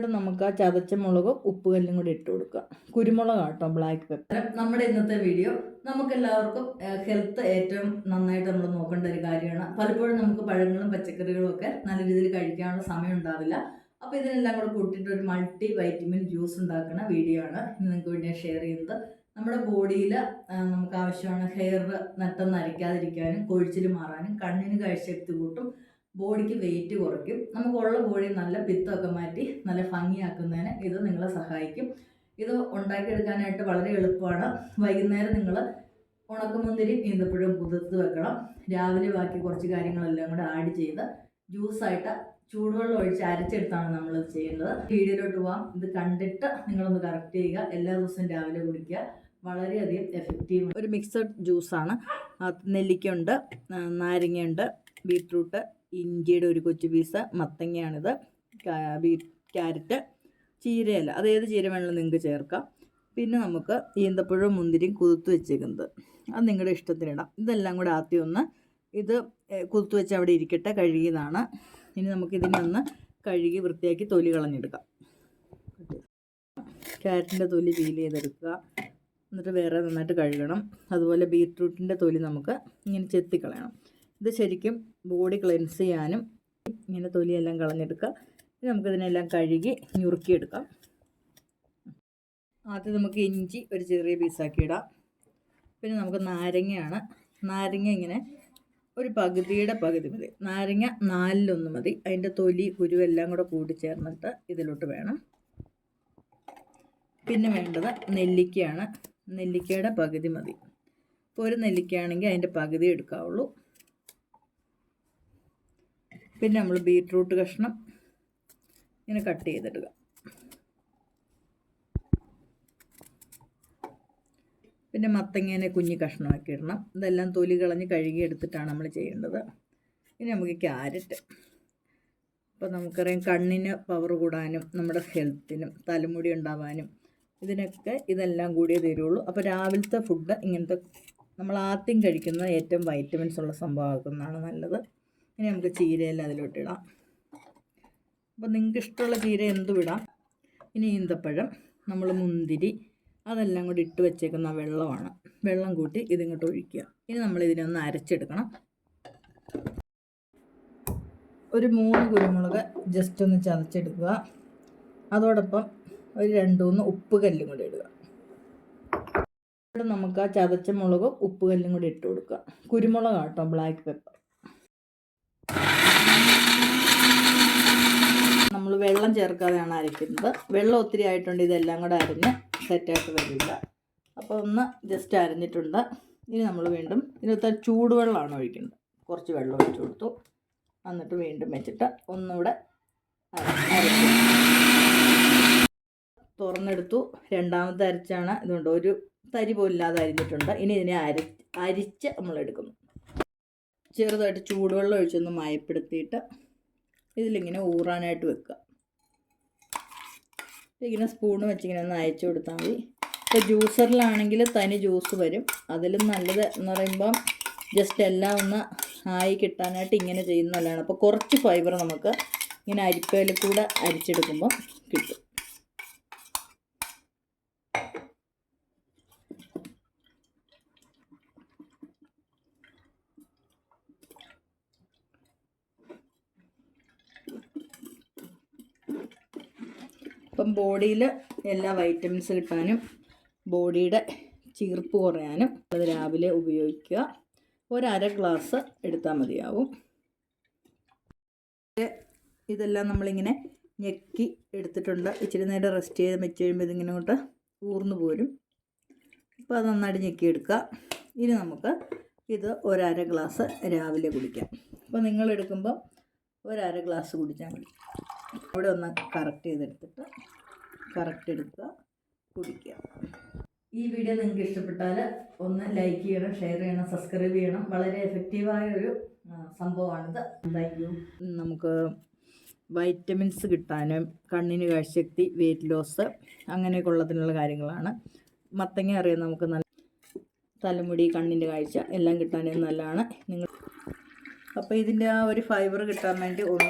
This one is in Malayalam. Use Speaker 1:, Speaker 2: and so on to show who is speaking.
Speaker 1: ഇവിടെ നമുക്ക് ആ ചതച്ച മുളകും ഉപ്പുകല്ലും കൂടി ഇട്ട് കൊടുക്കുക കുരുമുളക് കേട്ടോ ബ്ലാക്ക് പെപ്പർ നമ്മുടെ ഇന്നത്തെ വീഡിയോ നമുക്ക് എല്ലാവർക്കും ഹെൽത്ത് ഏറ്റവും നന്നായിട്ട് നമ്മൾ നോക്കേണ്ട ഒരു കാര്യമാണ്. പലപ്പോഴും നമുക്ക് പഴങ്ങളും പച്ചക്കറികളും ഒക്കെ നല്ല രീതിയിൽ കഴിക്കാനുള്ള സമയം ഉണ്ടാവില്ല. അപ്പോൾ ഇതിനെല്ലാം കൂടെ കൂട്ടിയിട്ട് ഒരു മൾട്ടി വൈറ്റമിൻ ജ്യൂസ് ഉണ്ടാക്കുന്ന വീഡിയോ ആണ് നിങ്ങൾക്ക് വേണ്ടി ഷെയർ ചെയ്യുന്നത്. നമ്മുടെ ബോഡിയിൽ നമുക്ക് ആവശ്യമാണ് ഹെയർ നട്ടം നരയ്ക്കാതിരിക്കാനും കൊഴിച്ചിൽ മാറാനും കണ്ണിന് കാഴ്ചശക്തി കൂട്ടും ബോഡിക്ക് വെയിറ്റ് കുറയ്ക്കും. നമുക്കുള്ള കോഴി നല്ല പിത്തമൊക്കെ മാറ്റി നല്ല ഭംഗിയാക്കുന്നതിന് ഇത് നിങ്ങളെ സഹായിക്കും. ഇത് ഉണ്ടാക്കിയെടുക്കാനായിട്ട് വളരെ എളുപ്പമാണ്. വൈകുന്നേരം നിങ്ങൾ ഉണക്കമുന്തിരി ഈന്തപ്പഴവും കുതിർത്ത് വെക്കണം. രാവിലെ ബാക്കി കുറച്ച് കാര്യങ്ങളെല്ലാം കൂടെ ആഡ് ചെയ്ത് ജ്യൂസായിട്ട് ചൂടുവെള്ളം ഒഴിച്ച് അരച്ചെടുത്താണ് നമ്മൾ ചെയ്യേണ്ടത്. വീഡിയോയിലോട്ട് പോവാം. ഇത് കണ്ടിട്ട് നിങ്ങളൊന്ന് കറക്റ്റ് ചെയ്യുക. എല്ലാ ദിവസവും രാവിലെ കുടിക്കുക. വളരെയധികം എഫക്റ്റീവ് ഒരു മിക്സഡ് ജ്യൂസാണ് നെല്ലിക്കയുണ്ട് നാരങ്ങയുണ്ട് ബീട്രൂട്ട് ഇഞ്ചിയുടെ ഒരു കൊച്ചു പീസ് മത്തങ്ങയാണിത് ബീ ക്യാരറ്റ് ചീരയല്ല അത് ഏത് ചീര വേണമെങ്കിലും നിങ്ങൾക്ക് ചേർക്കാം. പിന്നെ നമുക്ക് ഈന്തപ്പഴവും മുന്തിരിയും കുതിർത്ത് വെച്ചേക്കുന്നത്. അത് നിങ്ങളുടെ ഇഷ്ടത്തിനിടാം. ഇതെല്ലാം കൂടെ ആദ്യം ഒന്ന് ഇത് കുതിർത്ത് വെച്ച് അവിടെ ഇരിക്കട്ടെ കഴുകിയതാണ്. ഇനി നമുക്ക് ഇതിനെ ഒന്ന് കഴുകി വൃത്തിയാക്കി തൊലി കളഞ്ഞെടുക്കാം. ക്യാരറ്റിന്റെ തൊലി പീൽ ചെയ്തെടുക്കുക. എന്നിട്ട് വേറെ നന്നായിട്ട് കഴുകണം. അതുപോലെ ബീറ്റ്റൂട്ടിന്റെ തൊലി നമുക്ക് ഇങ്ങനെ ചെത്തിക്കളയണം. ഇത് ശരിക്കും ബോഡി ക്ലെൻസ് ചെയ്യാനും ഇങ്ങനെ തൊലിയെല്ലാം കളഞ്ഞെടുക്കുക. നമുക്കിതിനെല്ലാം കഴുകി ഞുറുക്കിയെടുക്കാം. ആദ്യം നമുക്ക് ഇഞ്ചി ഒരു ചെറിയ പീസാക്കി ഇടാം. പിന്നെ നമുക്ക് നാരങ്ങയാണ്. നാരങ്ങ ഇങ്ങനെ ഒരു പകുതിയുടെ പകുതി മതി. നാരങ്ങ നാലിലൊന്ന് മതി. അതിന്റെ തൊലി കുരുവെല്ലാം കൂടെ കൂടി ചേർന്നിട്ട് ഇതിലോട്ട് വേണം. പിന്നെ വേണ്ടത് നെല്ലിക്കയാണ്. നെല്ലിക്കയുടെ പകുതി മതി. ഇപ്പോൾ ഒരു നെല്ലിക്കയാണെങ്കിൽ അതിന്റെ പകുതി എടുക്കാവുള്ളൂ. പിന്നെ നമ്മൾ ബീട്രൂട്ട് കഷ്ണം ഇങ്ങനെ കട്ട് ചെയ്തിടുക. പിന്നെ മത്തങ്ങേനെ കുഞ്ഞി കഷ്ണമാക്കി ഇടണം. ഇതെല്ലാം തൊലി കളഞ്ഞ് കഴുകി എടുത്തിട്ടാണ് നമ്മൾ ചെയ്യേണ്ടത്. ഇനി നമുക്ക് ക്യാരറ്റ്. അപ്പോൾ നമുക്കറിയാം കണ്ണിന് പവർ കൂടാനും നമ്മുടെ ഹെൽത്തിനും തലമുടി ഉണ്ടാവാനും ഇതിനൊക്കെ ഇതെല്ലാം കൂടിയേ തരുള്ളൂ. അപ്പോൾ രാവിലത്തെ ഫുഡ് ഇങ്ങനത്തെ നമ്മൾ ആദ്യം കഴിക്കുന്ന ഏറ്റവും വൈറ്റമിൻസ് ഉള്ള സംഭവമാക്കുന്നതാണ് നല്ലത്. ഇനി നമുക്ക് ചീരയെല്ലാം അതിലോട്ട് ഇടാം അപ്പോൾ നിങ്ങൾക്ക് ഇഷ്ടമുള്ള ചീര എന്തും ഇടാം ഇനി ഈന്തപ്പഴം നമ്മൾ മുന്തിരി അതെല്ലാം കൂടി ഇട്ട് വെച്ചേക്കുന്ന വെള്ളമാണ്. വെള്ളം കൂട്ടി ഇതിങ്ങോട്ട് ഒഴിക്കുക. ഇനി നമ്മൾ ഇതിനൊന്ന് അരച്ചെടുക്കണം. ഒരു മൂന്ന് കുരുമുളക് ജസ്റ്റ് ഒന്ന് ചതച്ചെടുക്കുക. അതോടൊപ്പം ഒരു രണ്ട് മൂന്ന് ഉപ്പ് കല്ലും കൂടി ഇടുക. നമുക്ക് ആ ചതച്ച മുളകും ഉപ്പ് കല്ലും കൂടി ഇട്ട് കൊടുക്കുക. കുരുമുളക് കേട്ടോ ബ്ലാക്ക് പെപ്പർ നമ്മൾ വെള്ളം ചേർക്കാതെയാണ് അരയ്ക്കുന്നത്. വെള്ളം ഒത്തിരി ആയിട്ടുണ്ട് ഇതെല്ലാം കൂടെ അരിഞ്ഞ് സെറ്റായിട്ട് വരില്ല അപ്പോൾ ഒന്ന് ജസ്റ്റ് അരിഞ്ഞിട്ടുണ്ട്. ഇനി നമ്മൾ വീണ്ടും ഇതിനകത്ത് ചൂടുവെള്ളമാണ് ഒഴിക്കുന്നത് കുറച്ച് വെള്ളം ഒഴിച്ച് കൊടുത്തു. എന്നിട്ട് വീണ്ടും വെച്ചിട്ട് ഒന്നുകൂടെ തുറന്നെടുത്തു. രണ്ടാമത്തെ അരച്ചാണ് ഇതുകൊണ്ട് ഒരു തരി പോലില്ലാതെ അരിഞ്ഞിട്ടുണ്ട്. ഇനി ഇതിനെ അരി അരിച്ച് നമ്മൾ എടുക്കുന്നു. ചെറുതായിട്ട് ചൂടുവെള്ളം ഒഴിച്ചൊന്ന് മയപ്പെടുത്തിയിട്ട് ഇതിലിങ്ങനെ ഊറാനായിട്ട് വെക്കുക. ഇങ്ങനെ സ്പൂൺ വെച്ചിങ്ങനെ ഒന്ന് അയച്ചു കൊടുത്താൽ മതി. ഇപ്പോൾ ജ്യൂസറിലാണെങ്കിൽ തനി ജ്യൂസ് വരും. അതിലും നല്ലത് എന്ന് പറയുമ്പം ജസ്റ്റ് എല്ലാം ഒന്ന് ആയി കിട്ടാനായിട്ട് ഇങ്ങനെ ചെയ്യുന്ന നല്ലതാണ്. അപ്പോൾ കുറച്ച് ഫൈബർ നമുക്ക് ഇങ്ങനെ അരിപ്പയിൽ കൂടെ അരിച്ചെടുക്കുമ്പോൾ കിട്ടും. ഇപ്പം ബോഡിയിൽ എല്ലാ വൈറ്റമിൻസ് കിട്ടാനും ബോഡിയുടെ ചീർപ്പ് കുറയാനും അത് രാവിലെ ഉപയോഗിക്കുക. ഒരര ഗ്ലാസ് എടുത്താൽ മതിയാവും. ഇതെല്ലാം നമ്മളിങ്ങനെ ഞെക്കി എടുത്തിട്ടുണ്ട്. ഇച്ചിരി നേരം റെസ്റ്റ് ചെയ്ത് വെച്ച് കഴിയുമ്പോൾ ഇതിങ്ങനെ കൊണ്ട് ഊർന്നു പോരും. അപ്പോൾ അത് നന്നായിട്ട് ഞെക്കി എടുക്കുക. ഇനി നമുക്ക് ഇത് ഒരര ഗ്ലാസ് രാവിലെ കുടിക്കാം. അപ്പോൾ നിങ്ങൾ എടുക്കുമ്പോൾ ഒരര ഗ്ലാസ് കുടിച്ചാൽ മതി. അവിടെ ഒന്ന് കറക്റ്റ് ചെയ്തെടുത്തിട്ട് കറക്റ്റ് എടുക്കുക കുടിക്കുക. ഈ വീഡിയോ നിങ്ങൾക്ക് ഇഷ്ടപ്പെട്ടാൽ ഒന്ന് ലൈക്ക് ചെയ്യണം ഷെയർ ചെയ്യണം സബ്സ്ക്രൈബ് ചെയ്യണം. വളരെ എഫക്റ്റീവായ ഒരു സംഭവമാണിത്. താങ്ക് യു നമുക്ക് വൈറ്റമിൻസ് കിട്ടാനും കണ്ണിന് കാഴ്ചശക്തി വെയിറ്റ് ലോസ് അങ്ങനെയൊക്കെ ഉള്ളതിനുള്ള കാര്യങ്ങളാണ്. മത്തങ്ങ അറിയാം നമുക്ക് നല്ല തലമുടി കണ്ണിന്റെ കാഴ്ച എല്ലാം കിട്ടാനും നല്ലതാണ്. നിങ്ങൾ അപ്പോൾ ഇതിന്റെ ആ ഒരു ഫൈബർ കിട്ടാൻ വേണ്ടി ഒന്ന്